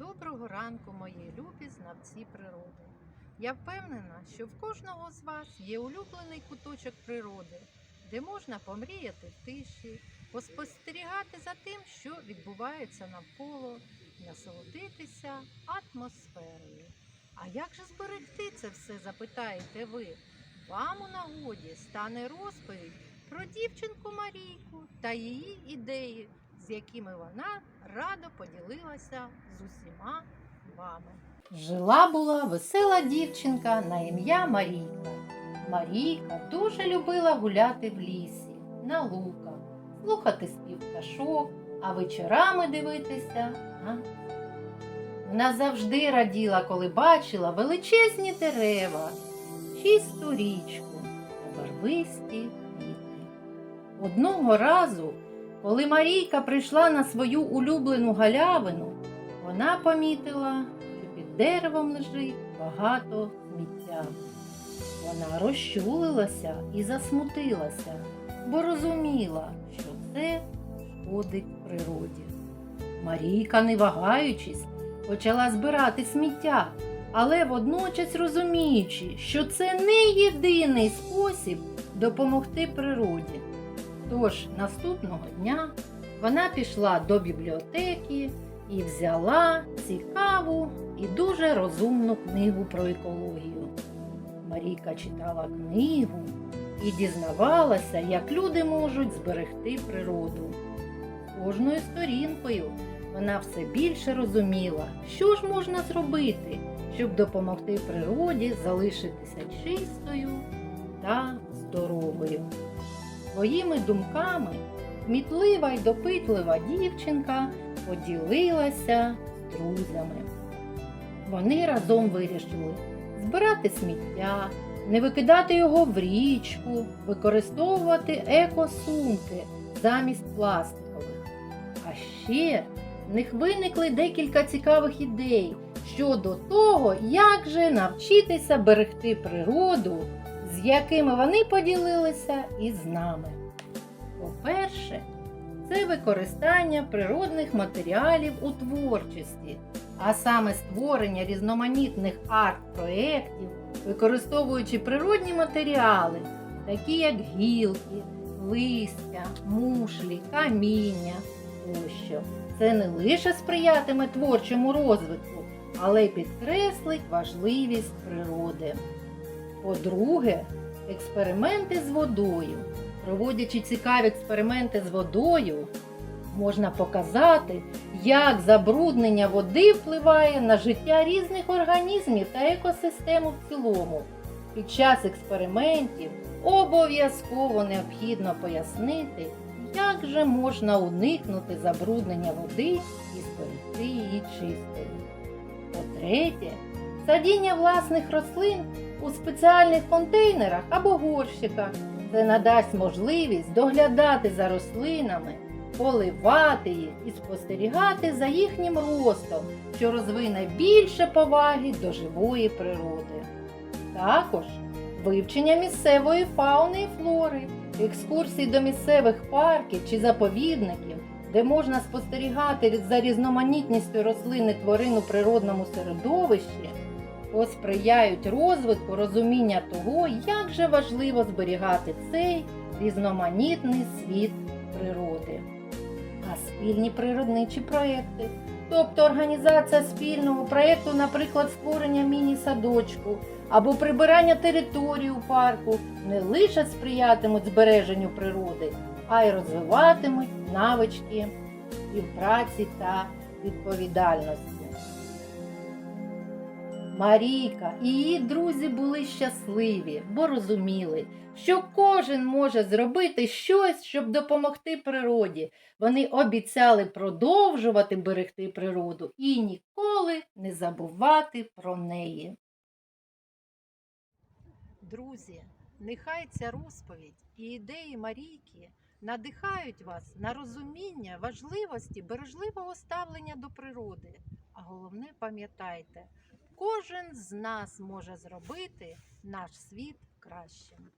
Доброго ранку, мої любі знавці природи. Я впевнена, що в кожного з вас є улюблений куточок природи, де можна помріяти в тиші, поспостерігати за тим, що відбувається навколо, насолодитися атмосферою. А як же зберегти це все, запитаєте ви? Вам у нагоді стане розповідь про дівчинку Марійку та її ідеї, з якими вона радо поділилася з усіма вами. Жила була весела дівчинка на ім'я Марійка. Марійка дуже любила гуляти в лісі, на луках, слухати спів пташок, а вечорами дивитися на вона завжди раділа, коли бачила величезні дерева, чисту річку та барвисті квіти. Одного разу, коли Марійка прийшла на свою улюблену галявину, вона помітила, що під деревом лежить багато сміття. Вона розчулилася і засмутилася, бо розуміла, що це шкодить природі. Марійка, не вагаючись, почала збирати сміття, але водночас розуміючи, що це не єдиний спосіб допомогти природі. Тож наступного дня вона пішла до бібліотеки і взяла цікаву і дуже розумну книгу про екологію. Марійка читала книгу і дізнавалася, як люди можуть зберегти природу. Кожною сторінкою вона все більше розуміла, що ж можна зробити, щоб допомогти природі залишитися чистою та здоровою. Своїми думками кмітлива й допитлива дівчинка поділилася з друзями. Вони разом вирішили збирати сміття, не викидати його в річку, використовувати екосумки замість пластикових. А ще в них виникли декілька цікавих ідей щодо того, як же навчитися берегти природу, з якими вони поділилися із нами. По-перше, це використання природних матеріалів у творчості, а саме створення різноманітних арт-проєктів, використовуючи природні матеріали, такі як гілки, листя, мушлі, каміння тощо. Це не лише сприятиме творчому розвитку, але й підкреслить важливість природи. По-друге, експерименти з водою. Проводячи цікаві експерименти з водою, можна показати, як забруднення води впливає на життя різних організмів та екосистему в цілому. Під час експериментів обов'язково необхідно пояснити, як же можна уникнути забруднення води і зберегти її чистою. По-третє, садіння власних рослин у спеціальних контейнерах або горщиках. Це надасть можливість доглядати за рослинами, поливати їх і спостерігати за їхнім ростом, що розвине більше поваги до живої природи. Також вивчення місцевої фауни і флори, екскурсії до місцевих парків чи заповідників, де можна спостерігати за різноманітністю рослин і тварин у природному середовищі посприяють розвитку розуміння того, як же важливо зберігати цей різноманітний світ природи. А спільні природничі проекти, тобто організація спільного проєкту, наприклад, створення міні-садочку або прибирання території у парку, не лише сприятимуть збереженню природи, а й розвиватимуть навички співпраці та відповідальності. Марійка і її друзі були щасливі, бо розуміли, що кожен може зробити щось, щоб допомогти природі. Вони обіцяли продовжувати берегти природу і ніколи не забувати про неї. Друзі, нехай ця розповідь і ідеї Марійки надихають вас на розуміння важливості бережливого ставлення до природи. А головне пам'ятайте, кожен з нас може зробити наш світ кращим.